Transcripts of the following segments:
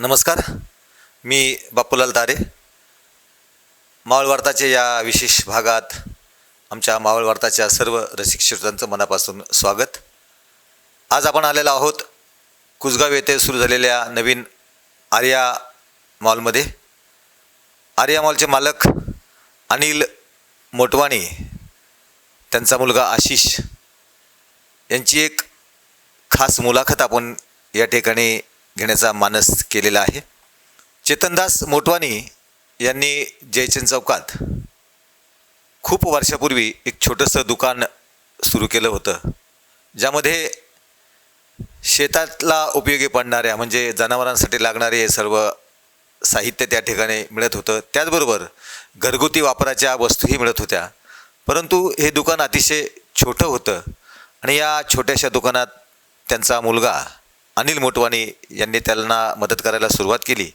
नमस्कार. मी बापूलाल तारे. मावळवार्ताचे या विशेष भागात आमच्या मावळवार्ताच्या सर्व रसिक श्रोतांचं मनापासून स्वागत. आज आपण आलेलो आहोत कुसगाव येथे सुरू झालेल्या नवीन आर्या मॉलमध्ये. आर्या मॉलचे मालक अनिल मोटवाणी त्यांचा मुलगा आशिष यांची एक खास मुलाखत आपण या ठिकाणी घेण्याचा मानस केलेला आहे. चेतनदास मोटवानी यांनी जयचंद चौकात खूप वर्षापूर्वी एक छोटंसं दुकान सुरू केलं होतं. ज्यामध्ये शेतातला उपयोगी पडणाऱ्या म्हणजे जनावरांसाठी लागणारे सर्व साहित्य त्या ठिकाणी मिळत होतं. त्याचबरोबर घरगुती वापराच्या वस्तूही मिळत होत्या. परंतु हे दुकान अतिशय छोटं होतं आणि या छोट्याशा दुकानात त्यांचा मुलगा अनिल मोटवानी यांनी त्यांना मदत करायला सुरुवात केली.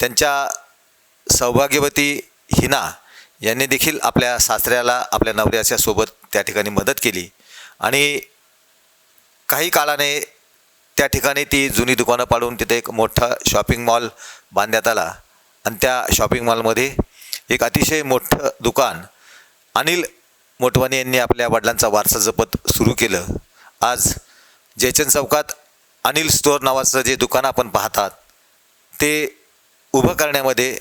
त्यांच्या सौभाग्यवती हिना यांनी देखील आपल्या सासऱ्याला आपल्या नवऱ्याच्या सोबत त्या ठिकाणी मदत केली. आणि काही काळाने त्या ठिकाणी ती जुनी दुकानं पाडून तिथे एक मोठा शॉपिंग मॉल बांधण्यात आला. आणि त्या शॉपिंग मॉलमध्ये एक अतिशय मोठं दुकान अनिल मोटवानी यांनी आपल्या वडिलांचा वारसा जपत सुरू केलं. आज जयचंद चौकात अनिल स्टोअर नावाचं जे दुकान आपण पाहतात ते उभं करण्यामध्ये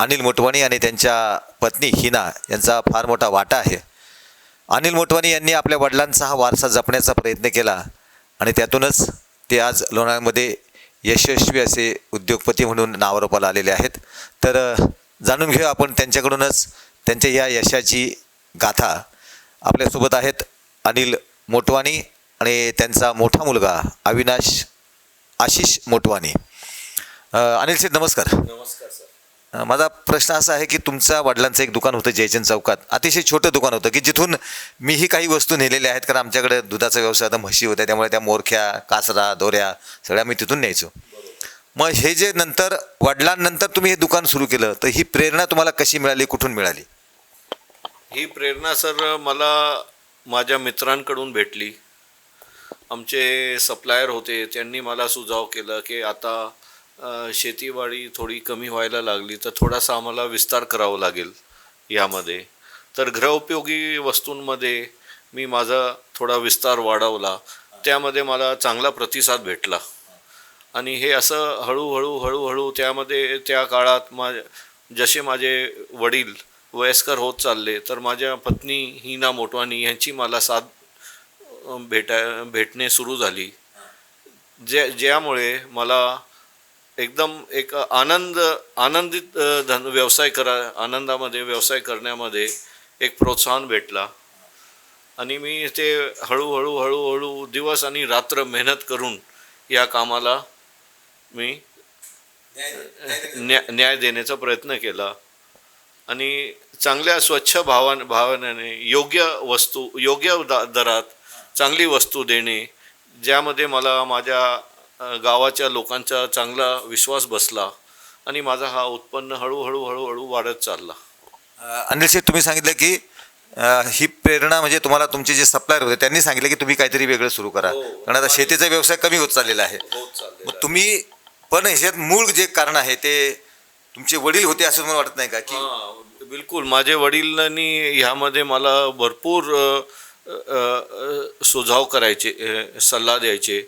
अनिल मोटवानी आणि त्यांच्या पत्नी हिना यांचा फार मोठा वाटा आहे. अनिल मोटवानी यांनी आपल्या वडिलांचा हा वारसा जपण्याचा प्रयत्न केला आणि त्यातूनच ते आज लोणावळ्यामध्ये यशस्वी असे उद्योगपती म्हणून नावारोपाला आलेले आहेत. तर जाणून घेऊ आपण त्यांच्याकडूनच त्यांच्या या यशाची गाथा. आपल्यासोबत आहेत अनिल मोटवानी आणि त्यांचा मोठा मुलगा अविनाश आशिष मोटवानी. अनिल शेठ नमस्कार. नमस्कार सर. माझा प्रश्न असा आहे की तुमच्या वडिलांचं एक दुकान होतं जयचंद चौकात. अतिशय छोटं दुकान होतं की जिथून मीही काही वस्तू नेलेल्या आहेत कारण आमच्याकडे दुधाचा व्यवसाय आता म्हशी होत्या त्यामुळे त्या मोरख्या कासरा दोऱ्या सगळ्या मी तिथून न्यायचो. मग हे जे नंतर वडिलांनंतर तुम्ही हे दुकान सुरू केलं तर ही प्रेरणा तुम्हाला कशी मिळाली कुठून मिळाली? ही प्रेरणा सर मला माझ्या मित्रांकडून भेटली. आमचे सप्लायर होते त्यांनी मला सुझाव केलं की आता शेतीवाडी थोडी कमी व्हायला लागली तर थोडासा आम्हाला विस्तार करावा लागेल यामध्ये. तर गृहउपयोगी वस्तूंमध्ये मी माझा थोडा विस्तार वाढवला. त्यामध्ये मला चांगला प्रतिसाद भेटला. आणि हे असं हळूहळू हळूहळू त्यामध्ये त्या काळात मा जसे माझे वडील वयस्कर होत चालले तर माझ्या पत्नी हिना मोटवानी यांची मला साथ भेटा भेटणे सुरू झाली. जे ज्यामुळे मला एकदम एक आनंद आनंदित धन व्यवसाय करा आनंदामध्ये व्यवसाय करण्यामध्ये एक प्रोत्साहन भेटला. आणि मी ते हळूहळू हळूहळू दिवस आणि रात्र मेहनत करून या कामाला मी न्या न्याय देण्याचा प्रयत्न केला. आणि चांगल्या स्वच्छ भावान भावनेने योग्य वस्तू योग्य दा- दरात चांगली वस्तू देणे ज्यामध्ये मला माझ्या गावाच्या लोकांचा चांगला विश्वास बसला आणि माझा हा उत्पन्न हळूहळू हळूहळू वाढत चालला. अनिल शेठ तुम्ही सांगितलं की ही प्रेरणा म्हणजे तुम्हाला तुमचे जे सप्लायर होते त्यांनी सांगितलं की तुम्ही काहीतरी वेगळं सुरू करा. हो. कारण आता शेतीचा व्यवसाय कमी होत चाललेला आहे. मग तुम्ही पण ह्याच्यात मूळ जे कारण आहे ते तुमचे वडील होते असं मला वाटत नाही का? की बिलकुल. माझे वडिलांनी ह्यामध्ये मला भरपूर सुझाव करायचे सल्ला द्यायचे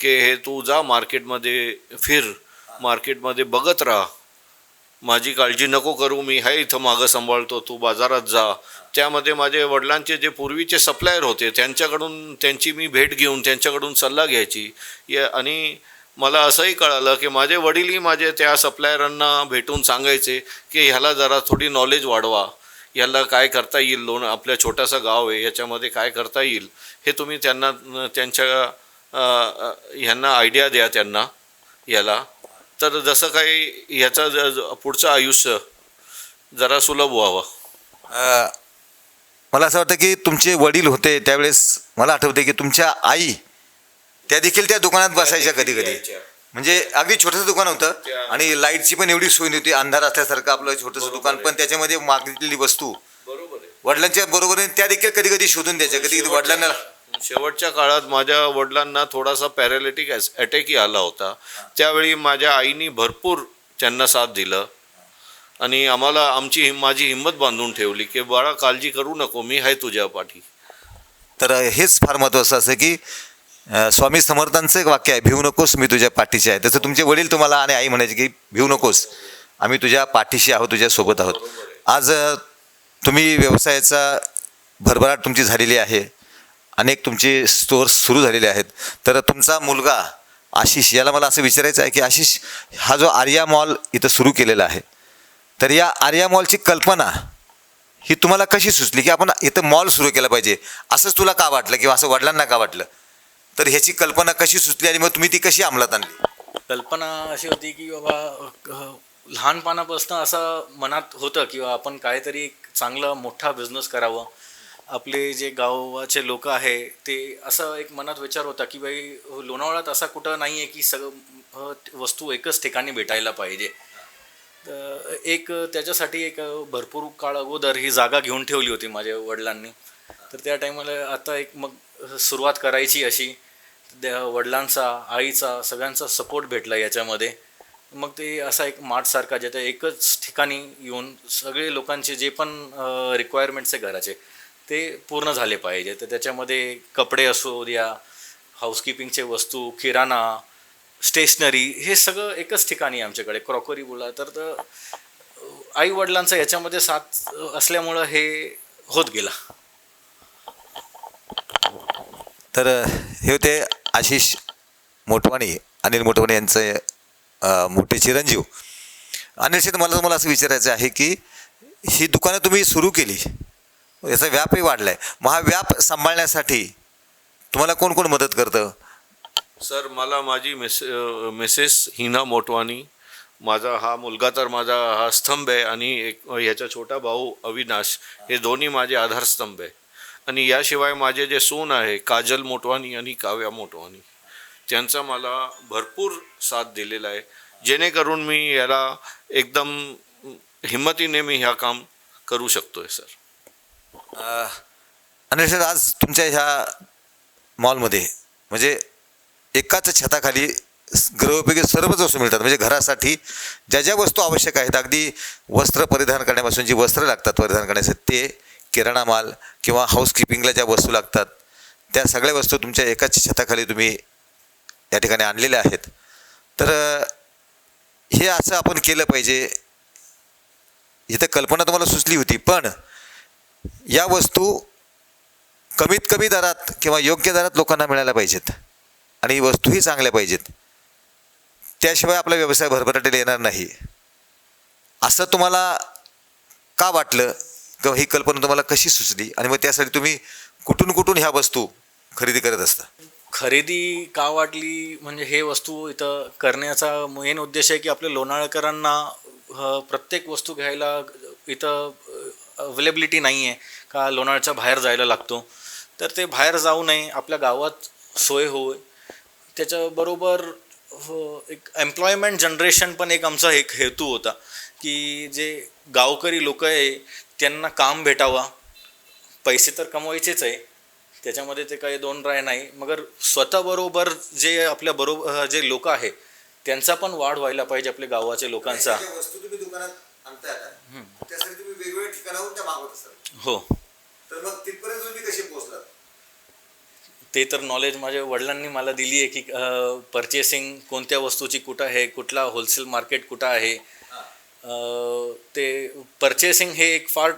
की हे तू जा मार्केटमध्ये फिर मार्केटमध्ये बघत राहा. माझी काळजी नको करू मी आहे इथं मागं सांभाळतो तू बाजारात जा. त्यामध्ये माझे वडिलांचे जे पूर्वीचे सप्लायर होते त्यांच्याकडून त्यांची मी भेट घेऊन त्यांच्याकडून सल्ला घ्यायची. या आणि मला असंही कळालं की माझे वडीलही माझे त्या सप्लायरांना भेटून सांगायचे की ह्याला जरा थोडी नॉलेज वाढवा. याला काय करता येईल? लोण आपल्या छोटासा गाव आहे याच्यामध्ये काय करता येईल? हे तुम्ही त्यांना त्यांच्या ह्यांना आयडिया द्या त्यांना याला. तर जसं काही ह्याचं ज- पुढचं आयुष्य जरा सुलभ व्हावं. मला असं वाटतं की तुमचे वडील होते त्यावेळेस मला आठवते की तुमच्या आई त्या देखील त्या दुकानात बसायच्या कधी कधी म्हणजे अगदी छोटंसं दुकान होतं आणि लाईटची पण एवढी सोय नव्हती अंधार असल्यासारखं आपलं छोटंसं दुकान. पण त्याच्यामध्ये मागितलेली वस्तू. वडिलांच्या बरोबरीने त्या देखील कधी कधी शोधून द्यायच्या कधी कधी वडिलांना शेवटच्या काळात माझ्या वडिलांना थोडासा पॅरालिटिक अटॅकही आला होता. त्यावेळी माझ्या आईने भरपूर त्यांना साथ दिलं. आणि आम्हाला आमची हिम- माझी हिंमत बांधून ठेवली की बाळा काळजी करू नको मी आहे तुझ्या पाठी. तर हेच फार महत्त्वाचं असं की स्वामी समर्थांचं एक वाक्य आहे भिवू नकोस मी तुझ्या पाठीशी आहे. तसं तुमचे वडील तुम्हाला आणि आई म्हणायचे की भिवू नकोस आम्ही तुझ्या पाठीशी आहोत तुझ्या सोबत आहोत. आज तुम्ही व्यवसायाचा भरभराट तुमची झालेली आहे अनेक तुमचे स्टोअर्स सुरू झालेले आहेत. तर तुमचा मुलगा आशिष याला मला असं विचारायचं आहे की आशिष हा जो आर्या मॉल इथं सुरू केलेला आहे तर या आर्या मॉलची कल्पना ही तुम्हाला कशी सुचली की आपण इथं मॉल सुरू केला पाहिजे? असंच तुला का वाटलं किंवा असं वडिलांना का वाटलं? तर ह्याची कल्पना कशी सुचली आणि मग तुम्ही ती कशी अंमलात आणली? कल्पना अशी होती की बाबा लहानपणापासून असं मनात होतं किंवा आपण काहीतरी एक चांगला मोठा बिझनेस करावं. आपले जे गावाचे लोक आहे ते असं एक मनात विचार होता की बाई लोणावळ्यात असा कुठं नाही आहे की सगळं वस्तू एकच ठिकाणी भेटायला पाहिजे. तर एक त्याच्यासाठी एक भरपूर काळ अगोदर ही जागा घेऊन ठेवली होती माझ्या वडिलांनी. तर त्या टायमाला आता एक मग सुरुवात करायची अशी. त्या वडिलांचा आईचा सगळ्यांचा सपोर्ट भेटला याच्यामध्ये. मग ते असा एक मार्टसारखा ज्याच्या एकच ठिकाणी येऊन सगळे लोकांचे जे पण रिक्वायरमेंट्स आहे घराचे ते पूर्ण झाले पाहिजे. तर त्याच्यामध्ये कपडे असो द्या हाऊसकीपिंगचे वस्तू किराणा स्टेशनरी हे सगळं एकच ठिकाणी आहे आमच्याकडे. क्रॉकरी बोला तर आई वडिलांचा याच्यामध्ये साथ असल्यामुळं हे होत गेला. तर हे होते आशिष मोटवाणी अनिल मोटवाणी यांचे मोठे चिरंजीव. अनिल शेत मला तुम्हाला असं विचारायचं आहे की ही दुकानं तुम्ही सुरू केली याचा व्यापही वाढला आहे मग हा व्याप सांभाळण्यासाठी तुम्हाला कोण कोण मदत करतं? सर मला माझी मिस मिसेस हिना मोटवानी माझा हा मुलगा तर माझा हा स्तंभ आहे आणि एक ह्याचा छोटा भाऊ अविनाश हे दोन्ही माझे आधारस्तंभ आहे. आणि याशिवाय माझे जे सून आहे काजल मोटवानी आणि काव्या मोटवानी त्यांचा मला भरपूर साथ दिलेला आहे. जेणेकरून मी याला एकदम हिंमतीने मी ह्या काम करू शकतोय सर. आणि अनिल आज तुमच्या ह्या मॉलमध्ये म्हणजे एकाच छताखाली गृहोपयोगी सर्वच वस्तू मिळतात. म्हणजे घरासाठी ज्या ज्या वस्तू आवश्यक आहेत अगदी वस्त्र परिधान करण्यापासून जी वस्त्र लागतात परिधान करण्यासाठी ते किराणा माल किंवा हाऊसकीपिंगला ज्या वस्तू लागतात त्या सगळ्या वस्तू तुमच्या एकाच छताखाली तुम्ही या ठिकाणी आणलेल्या आहेत. तर हे असं आपण केलं पाहिजे. इथं कल्पना तुम्हाला सुचली होती पण या वस्तू कमीत कमी दरात किंवा योग्य दरात लोकांना मिळायला पाहिजेत आणि वस्तूही चांगल्या पाहिजेत. त्याशिवाय आपला व्यवसाय भरभराटीला येणार नाही. असं तुम्हाला का वाटलं? तेव्हा ही कल्पना तुम्हाला कशी सुचली? आणि मग त्यासाठी तुम्ही कुठून कुठून ह्या वस्तू खरेदी करत असता? खरेदी का वाटली? म्हणजे हे वस्तू इथं करण्याचा मेन उद्देश आहे की आपल्या लोणाळकरांना प्रत्येक वस्तू घ्यायला इथं अवेलेबिलिटी नाही आहे का लोणाळच्या बाहेर जायला लागतो. तर ते बाहेर जाऊ नये आपल्या गावात सोय होय त्याच्याबरोबर हो, एक एम्प्लॉयमेंट जनरेशन पण एक आमचा एक हेतू होता की जे गावकरी लोक आहे त्यांना काम भेटावा. पैसे तर कमवायचेच आहे. त्याच्यामध्ये ते काही दोन राय नाही. मगर स्वतःबरोबर जे आपल्या बरोबर जे लोक आहे त्यांचा पण वाढ व्हायला पाहिजे आपल्या गावाच्या लोकांचा. हो. तर मग तिथपर्यंत तुम्ही कसे पोहोचलात? ते तर नॉलेज माझ्या वडिलांनी मला दिली आहे की परचेसिंग कोणत्या वस्तूची कुठं आहे कुठला होलसेल मार्केट कुठं आहे ते परचेसिंग हे एक फार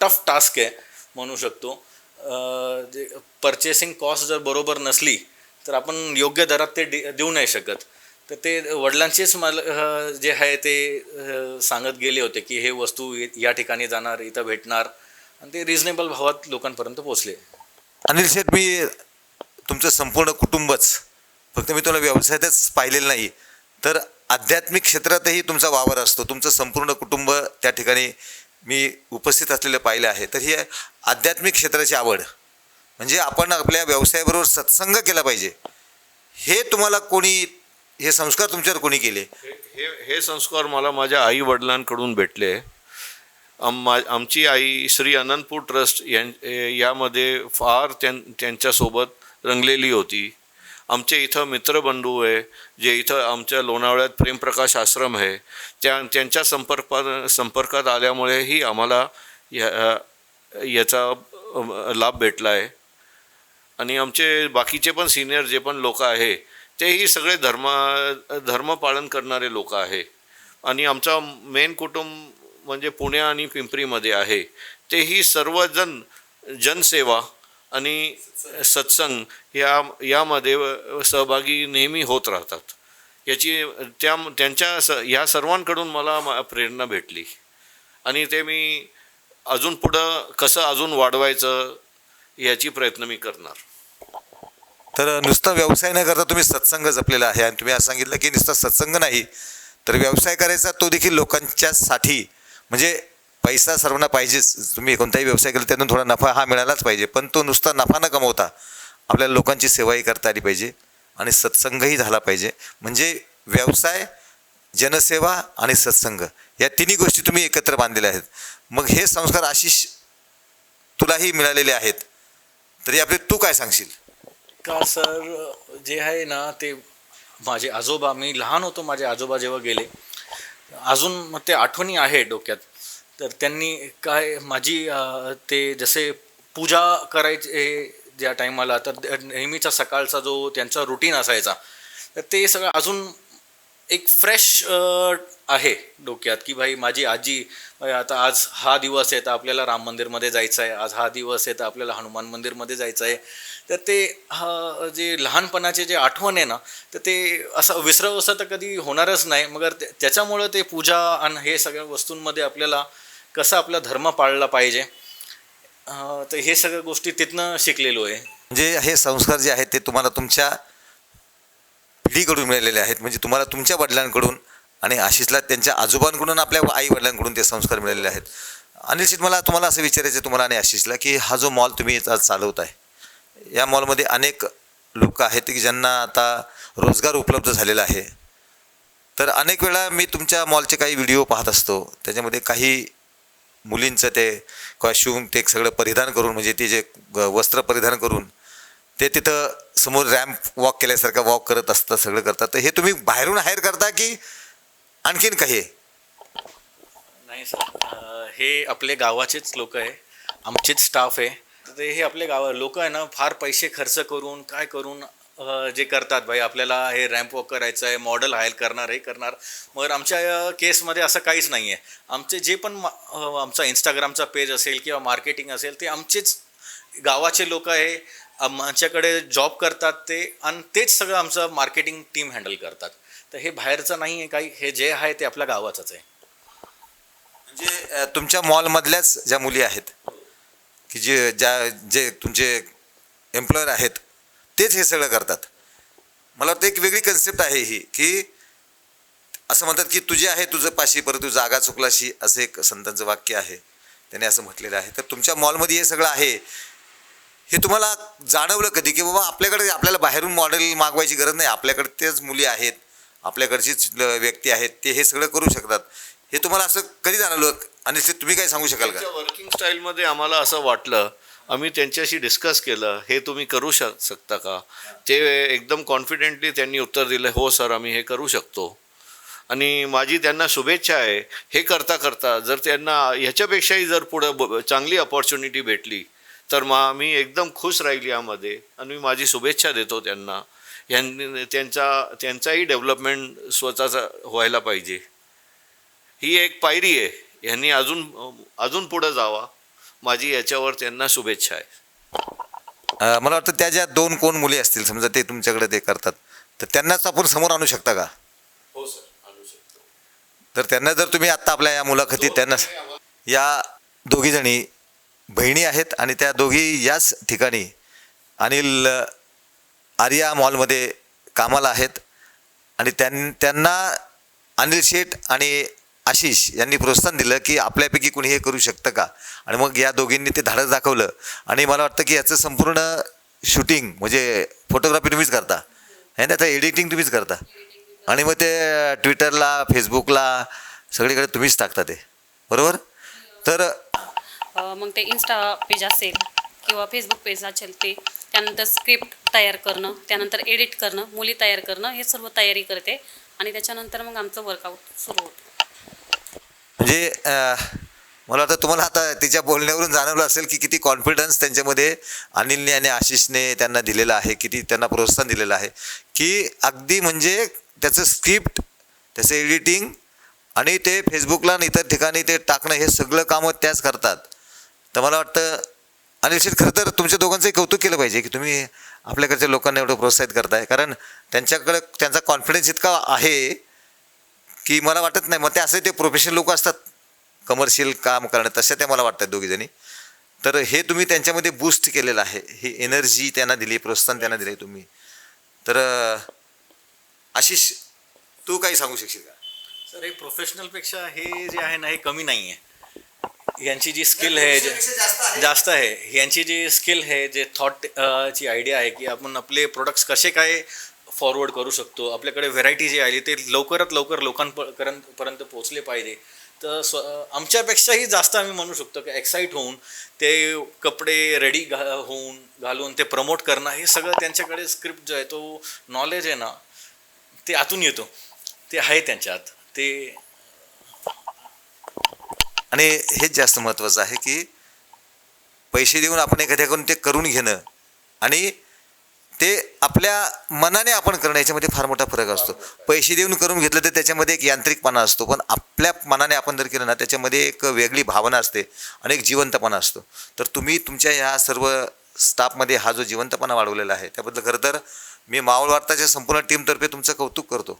टफ टास्क आहे म्हणू शकतो. जे परचेसिंग कॉस्ट जर बरोबर नसली तर आपण योग्य दरात ते दे- देऊ नाही शकत. तर ते वडिलांचेच मला जे आहे ते सांगत गेले होते की हे वस्तू या ठिकाणी जाणार इथं भेटणार. आणि ते रिझनेबल भावात लोकांपर्यंत पोचले अनिल शेठ मी तुमचं संपूर्ण कुटुंबच फक्त मी तुला व्यवसायातच पाहिलेलं नाही तर आध्यात्मिक क्षेत्रातही तुमचा वावर असतो. तुमचं संपूर्ण कुटुंब त्या ठिकाणी मी उपस्थित असलेलं पाहिलं आहे. तर ही आध्यात्मिक क्षेत्राची आवड. म्हणजे आपण आपल्या व्यवसायाबरोबर सत्संग केला पाहिजे. हे तुम्हाला कोणी हे संस्कार तुमच्यावर कोणी केले? हे हे संस्कार मला माझ्या आई वडिलांकडून भेटले आम आमची आई श्री अनंतपूर ट्रस्ट यां यामध्ये फार त्यां त्यांच्यासोबत रंगलेली होती. आमचे इथं मित्रबंधू आहे जे इथं आमच्या लोणावळ्यात प्रेमप्रकाश आश्रम आहे त्या त्यांच्या संपर्कात संपर्कात आल्यामुळेही आम्हाला या याचा लाभ भेटला आहे आणि आमचे बाकीचे पण सिनियर जे पण लोक आहे तेही सगळे धर्म धर्म पालन करणारे लोक आहे. आणि आमचा मेन कुटुंब म्हणजे पुणे आणि पिंपरीमध्ये आहे. तेही सर्वजण जनसेवा आणि सत्संग या यामध्ये सहभागी नेहमी होत राहतात. याची त्या त्यांच्या स ह्या सर्वांकडून मला प्रेरणा भेटली. आणि ते मी अजून पुढं कसं अजून वाढवायचं याची प्रयत्न मी करणार. तर नुसतं व्यवसाय न करता तुम्ही सत्संग जपलेला आहे. आणि तुम्ही असं सांगितलं की नुसता सत्संग नाही. तर व्यवसाय करायचा तो देखील लोकांच्यासाठी. म्हणजे पैसा सर्वांना पाहिजेच. तुम्ही कोणताही व्यवसाय केला त्यातून थोडा नफा हा मिळालाच पाहिजे. पण तो नुसता नफा न कमवता आपल्याला लोकांची सेवाही करता आली पाहिजे आणि सत्संगही झाला पाहिजे. म्हणजे व्यवसाय जनसेवा आणि सत्संग या तिन्ही गोष्टी तुम्ही एकत्र बांधलेल्या आहेत. मग हे संस्कार आशिष तुलाही मिळालेले आहेत. तरी आपले तू काय सांगशील? का सर जे आहे ना ते माझे आजोबा मी लहान होतो माझे आजोबा जेव्हा गेले अजून मग ते आठवणी आहे डोक्यात. तर त्यांनी काय माझी ते जसे पूजा करायचे ज्या टायमाला तर नेहमीचा सकाळचा जो त्यांचा रुटीन असायचा तर ते सगळं अजून एक फ्रेश आहे डोक्यात की भाई माझी आजी आता आज हा दिवस आहे तर आपल्याला राम मंदिरमध्ये जायचं आहे आज हा दिवस आहे तर आपल्याला हनुमान मंदिरमध्ये जायचं आहे तर ते हा जे लहानपणाचे जे आठवण आहे ना तर ते असं विसरावं असं तर कधी होणारच नाही मगर ते- त्याच्यामुळं ते पूजा आणि हे सगळ्या वस्तूंमध्ये आपल्याला कसं आपला धर्म पाळला पाहिजे? तर हे सगळ्या गोष्टी तिथनं शिकलेलो आहे. म्हणजे हे संस्कार जे आहेत ते तुम्हाला तुमच्या पिढीकडून मिळालेले आहेत. म्हणजे तुम्हाला तुमच्या वडिलांकडून आणि आशिषला त्यांच्या आजोबांकडून आपल्या आई वडिलांकडून ते संस्कार मिळालेले आहेत. अनिल शेठ मला तुम्हाला असं विचारायचं आहे तुम्हाला आणि आशिषला की हा जो मॉल तुम्ही आज चालवत आहे या मॉलमध्ये अनेक लोक आहेत की ज्यांना आता रोजगार उपलब्ध झालेला आहे. तर अनेक वेळा मी तुमच्या मॉलचे काही व्हिडिओ पाहत असतो. त्याच्यामध्ये काही मुलींचं ते कॉस्ट्युम ते सगळं परिधान करून म्हणजे ते जे वस्त्र परिधान करून ते तिथं समोर रॅम्प वॉक केल्यासारखं वॉक करत असतात सगळं करतात. तर हे तुम्ही बाहेरून हायर करता की आणखीन काही? नाही सर. हे आपले गावाचेच लोक आहे. आमचेच स्टाफ आहे. तर ते हे आपले गाव लोक आहे ना फार पैसे खर्च करून काय करून जे करतात भाई आपल्याला हे रॅम्प वॉक करायचं आहे मॉडेल हायल करणार हे करणार. मग आमच्या केसमध्ये असं काहीच नाही आहे आमचे जे पण आमचा इंस्टाग्रामचा पेज असेल किंवा मार्केटिंग असेल ते आमचेच गावाचे लोक आहे आमच्याकडे जॉब करतात ते आणि तेच सगळं आमचं मार्केटिंग टीम हँडल करतात. तर हे बाहेरचं नाही आहे काही हे जे आहे ते आपल्या गावाचंच आहे. म्हणजे तुमच्या मॉलमधल्याच ज्या मुली आहेत की जे ज्या जे तुमचे एम्प्लॉयर आहेत तेच हे सगळं करतात. मला वाटतं एक वेगळी कन्सेप्ट आहे ही की असं म्हणतात की तुझे आहे तुझं पाशी परंतु जागा चुकलाशी असं एक संतांचं वाक्य आहे. त्याने असं म्हटलेलं आहे. तर तुमच्या मॉलमध्ये हे सगळं आहे. हे तुम्हाला जाणवलं कधी की बाबा आपल्याकडे आपल्याला बाहेरून मॉडेल मागवायची गरज नाही. आपल्याकडे तेच मुली आहेत. आपल्याकडचीच व्यक्ती आहेत. ते हे सगळं करू शकतात. हे तुम्हाला असं कधी जाणवलं? आणि ते तुम्ही काय सांगू शकाल का? वर्किंग स्टाईलमध्ये आम्हाला असं वाटलं आम्ही त्यांच्याशी डिस्कस केलं हे तुम्ही करू शक शकता का? ते एकदम कॉन्फिडेंटली त्यांनी उत्तर दिलं हो सर आम्ही हे करू शकतो. आणि माझी त्यांना शुभेच्छा आहे हे करता करता जर त्यांना ह्याच्यापेक्षाही जर पुढं ब- चांगली अपॉर्च्युनिटी भेटली तर मग मी एकदम खुश राहील यामध्ये आणि मी माझी शुभेच्छा देतो त्यांना. ह्यांनी त्यांचा त्यांचाही डेव्हलपमेंट स्वतःचा व्हायला पाहिजे. ही एक पायरी आहे. ह्यांनी अजून अजून पुढं जावा. माझी याच्यावर त्यांना शुभेच्छा आहे. मला वाटतं त्या ज्या दोन कोण मुली असतील समजा ते तुमच्याकडे ते करतात तर त्यांनाच आपण समोर आणू शकता का? हो सर आणू शकतो. तर त्यांना जर तुम्ही आत्ता आपल्या या मुलाखतीत त्यांना या दोघीजणी बहिणी आहेत आणि त्या दोघी याच ठिकाणी अनिल आर्या मॉलमध्ये कामाला आहेत आणि त्यां त्यांना अनिल शेठ आणि आशिष यांनी प्रोत्साहन दिलं की आपल्यापैकी कुणी हे करू शकतं का? आणि मग या दोघींनी ते धाडस दाखवलं. आणि मला वाटतं की याचं संपूर्ण शूटिंग म्हणजे फोटोग्राफी तुम्हीच करता. आहे त्याचं एडिटिंग तुम्हीच करता. आणि मग ते ट्विटरला फेसबुकला सगळीकडे तुम्हीच टाकता ते. बरोबर? तर मग ते इन्स्टा पेज असेल किंवा फेसबुक पेज असेल ते त्यानंतर स्क्रिप्ट तयार करणं त्यानंतर एडिट करणं मुली तयार करणं हे सर्व तयारी करते. आणि त्याच्यानंतर मग आमचं वर्कआउट सुरू होतं. म्हणजे मला वाटतं तुम्हाला आता तिच्या बोलण्यावरून जाणवलं असेल की किती कॉन्फिडन्स त्यांच्यामध्ये अनिलने आणि आशिषने त्यांना दिलेलं आहे किती त्यांना प्रोत्साहन दिलेलं आहे. की अगदी म्हणजे त्याचं स्क्रिप्ट त्याचं एडिटिंग आणि ते फेसबुकला आणि इतर ठिकाणी ते टाकणं हे सगळं कामं त्याच करतात. तर मला वाटतं अनिल शेठ खरं तर तुमच्या दोघांचंही कौतुक केलं पाहिजे की तुम्ही आपल्याकडच्या लोकांना एवढं प्रोत्साहित करताय. कारण त्यांच्याकडे त्यांचा कॉन्फिडन्स इतका आहे की मला वाटत नाही मग ते असे ते प्रोफेशनल लोक असतात. कमर्शियल काम करणं तशा त्या मला वाटतात दोघीजणी. तर हे तुम्ही त्यांच्यामध्ये बूस्ट केलेलं आहे. ही एनर्जी त्यांना दिली प्रोत्साहन त्यांना दिले तुम्ही. तर आशिष तू काही सांगू शकशील का? सर हे प्रोफेशनलपेक्षा हे जे आहे ना हे कमी नाही आहे यांची जी स्किल आहे जास्त आहे. यांची जी स्किल आहे जे थॉट ची आयडिया आहे की आपण आपले प्रोडक्ट्स कसे काय फॉरवर्ड करू शकतो. आपल्याकडे व्हेरायटी जी आली ते लवकरात लवकर लोकांपर्यंत पर्यंत पोहोचले पाहिजे. तर स्व आमच्यापेक्षाही जास्त आम्ही म्हणू शकतो की एक्साईट होऊन ते कपडे रेडी घा होऊन घालून ते प्रमोट करणं हे सगळं त्यांच्याकडे स्क्रिप्ट जो आहे तो नॉलेज आहे ना ते आतून येतो. ते आहे त्यांच्यात. ते आणि हेच जास्त महत्त्वाचं आहे की पैसे देऊन आपण एखाद्याकडून ते करून घेणं आणि ते आपल्या मनाने आपण करणं याच्यामध्ये फार मोठा फरक असतो. पैसे देऊन करून घेतलं तर त्याच्यामध्ये एक यांत्रिकपणा असतो पण आपल्या मनाने आपण जर केलं ना त्याच्यामध्ये एक वेगळी भावना असते आणि एक जिवंतपणा असतो. तर तुम्ही तुमच्या ह्या सर्व स्टाफमध्ये हा जो जिवंतपणा वाढवलेला आहे त्याबद्दल खरं तर मी मावळ वार्ताच्या संपूर्ण टीमतर्फे तुमचं कौतुक करतो.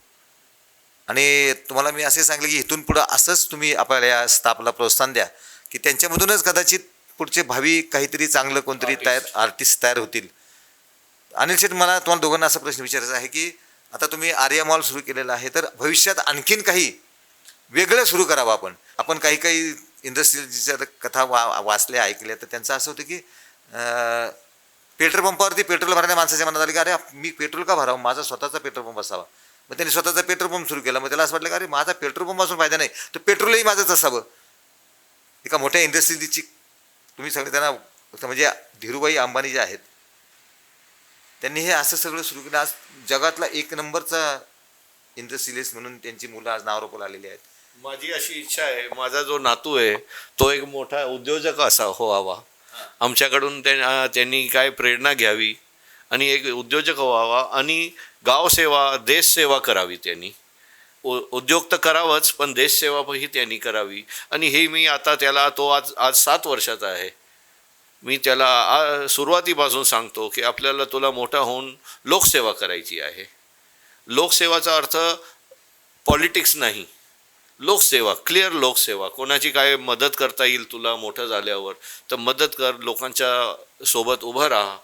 आणि तुम्हाला मी असे सांगले की इथून पुढं असंच तुम्ही आपल्या या स्टाफला प्रोत्साहन द्या की त्यांच्यामधूनच कदाचित पुढचे भावी काहीतरी चांगलं कोणतरी तयार आर्टिस्ट तयार होतील. अनिल शेठ मला तुम्हाला दोघांना असा प्रश्न विचारायचा आहे की आता तुम्ही आर्या मॉल सुरू केलेला आहे तर भविष्यात आणखीन काही वेगळं सुरू करावं आपण? आपण काही काही इंडस्ट्रीजच्या कथा वा वाचल्या ऐकल्या तर त्यांचं असं होतं की पेट्रोल पंपावरती पेट्रोल भरण्या माणसाच्या मनात आली की अरे मी पेट्रोल का भरावं? माझा स्वतःचा पेट्रोल पंप असावा. मग त्यांनी स्वतःचा पेट्रोल पंप सुरू केला. मग त्याला असं वाटलं की अरे माझा पेट्रोल पंप असून फायदा नाही तर पेट्रोलही माझंच असावं. एका मोठ्या इंडस्ट्रीची तुम्ही सगळे त्यांना म्हणजे धीरूभाई अंबानी जे आहेत त्यांनी हे असं सगळं सुरू केलं. आज जगातला एक नंबरचा इंडस्ट्रियलिस्ट म्हणून त्यांची मुलं आज नावरोपाला आलेली आहेत. माझी अशी इच्छा आहे माझा जो नातू आहे तो एक मोठा उद्योजक असा व्हावा. आमच्याकडून त्यांनी काय प्रेरणा घ्यावी आणि एक उद्योजक व्हावा आणि गावसेवा देशसेवा करावी त्यांनी. उ उद्योग तर करावंच पण देशसेवा ही त्यांनी करावी. आणि हे मी आता त्याला तो आज आज सात वर्षाचा आहे. मी त्याला आ सुरुवातीपासून सांगतो की आपल्याला तुला मोठा होऊन लोकसेवा करायची आहे. लोकसेवाचा अर्थ पॉलिटिक्स नाही. लोकसेवा क्लिअर लोकसेवा. कोणाची काय मदत करता येईल तुला मोठं झाल्यावर तर मदत कर लोकांच्या सोबत उभं राहा.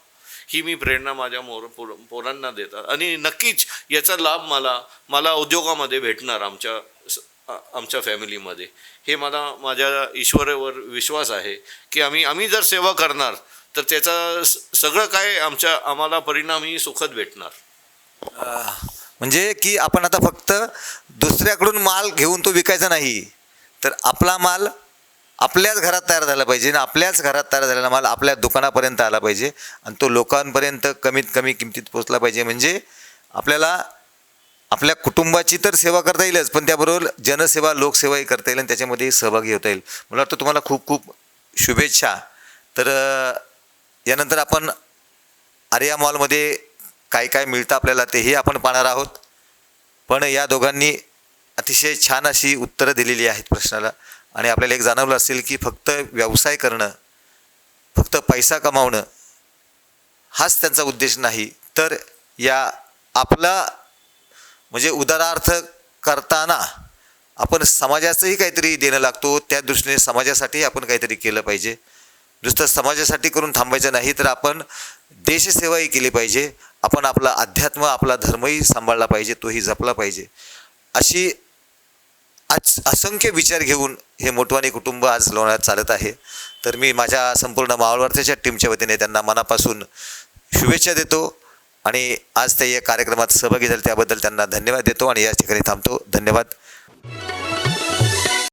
ही मी प्रेरणा माझ्या मोर पोर पोरांना देतात. आणि नक्कीच याचा लाभ मला मला उद्योगामध्ये भेटणार आमच्या आमच्या फॅमिलीमध्ये. हे मला माझ्या ईश्वरावर विश्वास आहे की आम्ही आम्ही जर सेवा करणार तर त्याचा स- सगळं काय आमच्या आम्हाला परिणामही सुखद भेटणार. म्हणजे की आपण आता फक्त दुसऱ्याकडून माल घेऊन तो विकायचा नाही तर आपला माल आपल्याच घरात तयार झाला पाहिजे आणि आपल्याच घरात तयार झालेला माल आपल्या दुकानापर्यंत आला पाहिजे आणि तो लोकांपर्यंत कमीत कमी किमतीत पोचला पाहिजे. म्हणजे आपल्याला आपल्या कुटुंबाची तर सेवा करता येईलच पण त्याबरोबर जनसेवा लोकसेवाही करता येईल आणि त्याच्यामध्ये सहभागी होता येईल. मला वाटतं तुम्हाला खूप खूप शुभेच्छा. तर यानंतर आपण आर्या मॉलमध्ये काय काय मिळतं आपल्याला तेही आपण पाहणार आहोत. पण या दोघांनी अतिशय छान अशी उत्तरं दिलेली आहेत प्रश्नाला. आणि आपल्याला एक जाणवलं असेल की फक्त व्यवसाय करणं फक्त पैसा कमावणं हाच त्यांचा उद्देश नाही. तर या आपला म्हणजे उदारार्थ करताना आपण समाजाचंही काहीतरी देणं लागतो त्या दृष्टीने समाजासाठी आपण काहीतरी केलं पाहिजे. नुसतं समाजासाठी करून थांबायचं नाही तर आपण देशसेवाही केली पाहिजे. आपण आपला अध्यात्म आपला धर्मही सांभाळला पाहिजे तोही जपला पाहिजे. अशी आज असंख्य विचार घेऊन हे मोठवानी कुटुंब आज लोण्यात चालत आहे. तर मी माझ्या संपूर्ण मावळवार्तेच्या टीमच्या वतीने त्यांना मनापासून शुभेच्छा देतो. आणि आज ते या कार्यक्रमात सहभागी झाले त्याबद्दल त्यांना धन्यवाद देतो आणि या ठिकाणी थांबतो. धन्यवाद.